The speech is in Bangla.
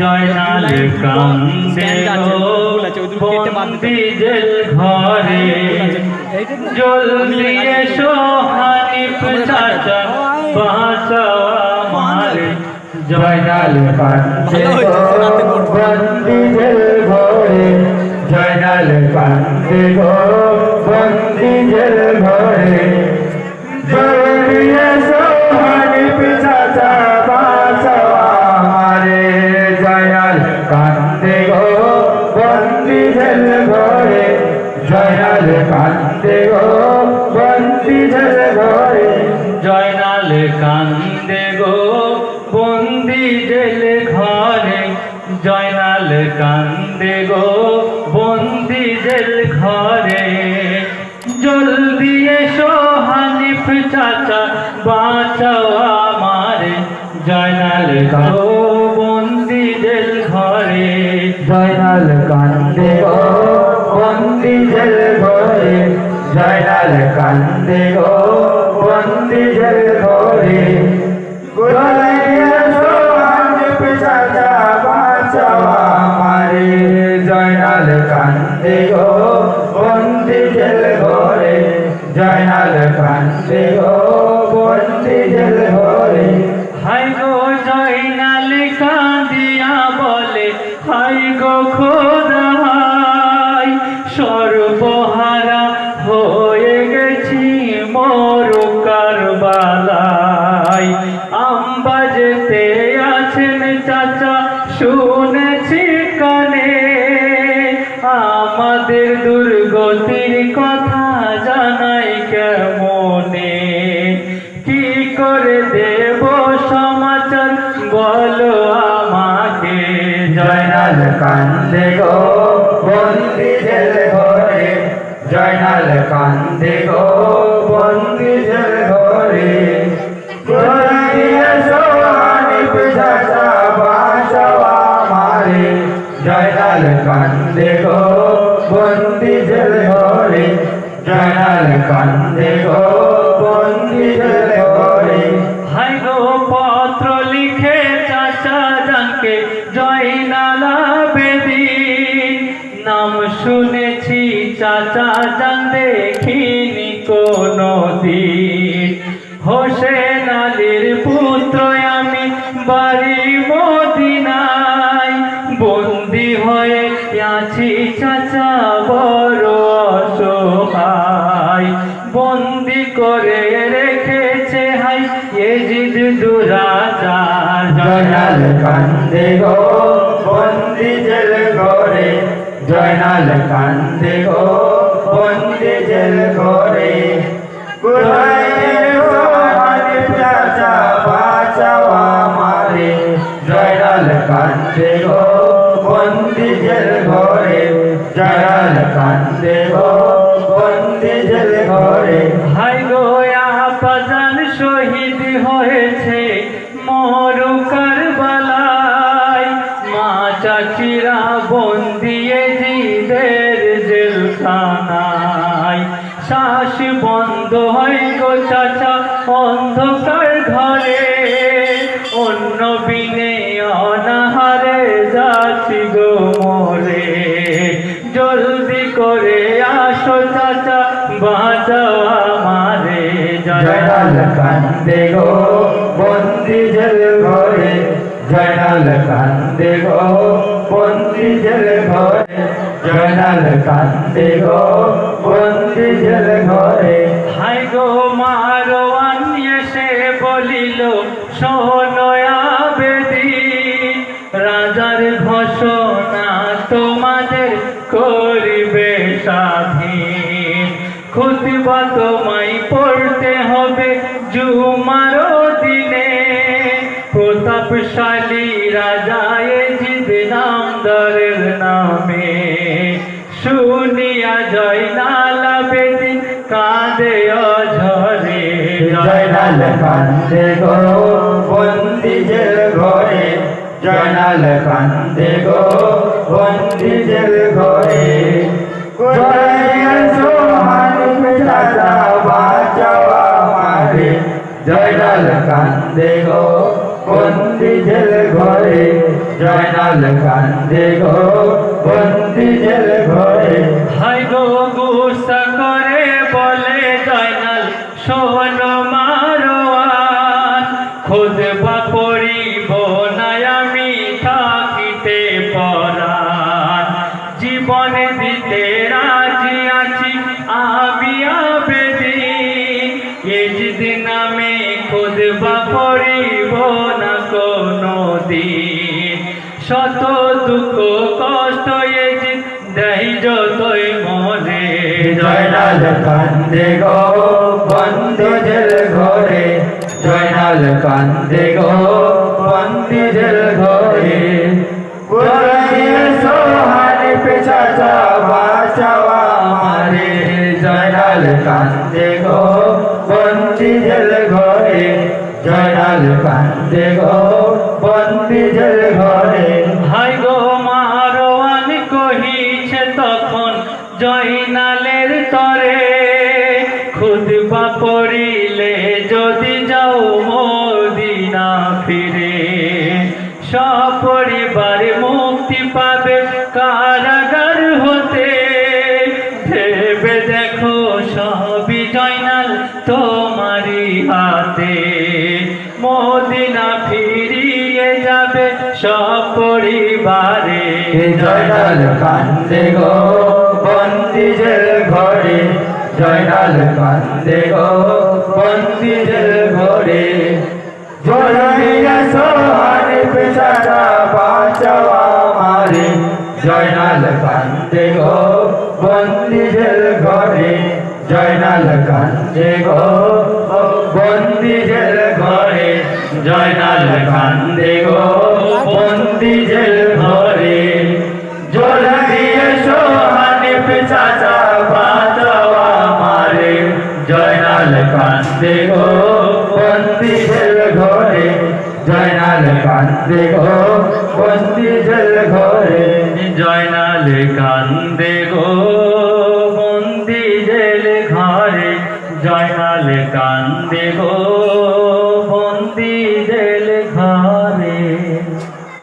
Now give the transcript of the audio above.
জয়নাল কান্দে stand আছে, গো ভুল আছে, ওই দুটো কেটে বাদ দিতে বন্দি যে ঘরে জলদি এসো হানিফ চাচা বাঁচাও আমারে জয়নাল কান্দে ভালো হয়েছে, গো রাতে করব। বন্দি যে ঘরে জয়নাল কান্দে গো বন্দি কান্দে গো বন্দি জেল ঘরে জয়নাল কান্দে গো জয়নাল কান্দে গো বন্দি জেল ঘরে। জয়নাল কান্দে গো বন্দি জেল ঘরে জয়নাল কান্দে গো আমাদের দুর্গতির কথা জানাই কেমনে? কি করে দেব সমাচার? বলো আমাকে। জয়নাল কান্দে গো বন্দি জেল ঘরে। জয়নাল কান্দে গো বন্দি জেল ঘরে জয়নাল কান্দে গো বন্দি জেল ঘরে জয়নাল কান্দে গো, বন্দি জেল ঘরে। হাই গো পত্র লিখে চাচা জানকে জয়নালা বেদি। নাম শুনেছি চাচা জান দেখিনি কোনো দিন। হোসেন আলীর কান্দে গো বন্দি জেল ঘরে জয়নাল কান্দে গো বন্দি জেল ঘরে চাচিরা বন্দিয়ে জিদের জেলখানায়। শ্বাস বন্ধ হয় গো চাচা অন্ধকার ঘরে। অন্য বিনে অনাহারে যাচ্ছি গো মোরে। জলদি করে আসো চাচা বাঁচাও আমারে। জয়নাল কান্দে গো বন্দি জেল ঘরে। জয়নাল কান্দে গো জেল ঘরে জয়নাল কান্দে গো ঘরে। হাই গো মারোয়ান এসে বলিল সোনয়া বেদি রাজার ঘোষণা তোমাদের করিবে স্বাধীন। খুতবা তোমায় পড়তে হবে জুমার দিনে, প্রতাপশালী জয়নাল কান্দে গো বন্দি জেল ঘরে। জয়নাল কান্দে গো বন্দি জেল ঘরে। জয়নাল কান্দে গো বন্দি জেল ঘরে। জয়নাল কান্দে গো বন্দি জেল ঘরে হাই গো গুসা করে বলে জয়নাল শোন জয়নাল কান্দে গো, বন্দি জেল ঘরে, জয়নাল কান্দে গো, বন্দি জেল ঘরে পুরানিয়ে সোহানি পেছা চা বাঁচাওয়া মারে জয়নাল কান্দে গো, বন্দি জেল ঘরে জয়নাল কান্দে গো বন্দি ঘরে। জয়নালের তরে খুদবা পড়িলে যদি যাও মদিনা ফিরে। সপরিবারে মুক্তি পাবে কারাগার হতে। ভেবে দেখো সবই জয়নাল তোমারই হাতে। মদিনা ফিরিয়ে যাবে সব পরিবারে। জয়নাল, কান্দে গো। বন্দি ঘরে, জয়নাল কান্দে গো বন্দি জেল ঘরে। জয়নিয়া সোহানি পেশাটা বাঁচাওয়া মারে জয়নাল কান্দে গো বন্দি জেল ঘরে। জয়নাল কান্দে গো বন্দি জেল ঘরে। জয়নাল কান্দে গো বন্দি জেল কান্দে গো বন্দি ঘরে। জয়নাল কান্দে গো বন্দি জেল ঘরে জয়নাল কান্দে গো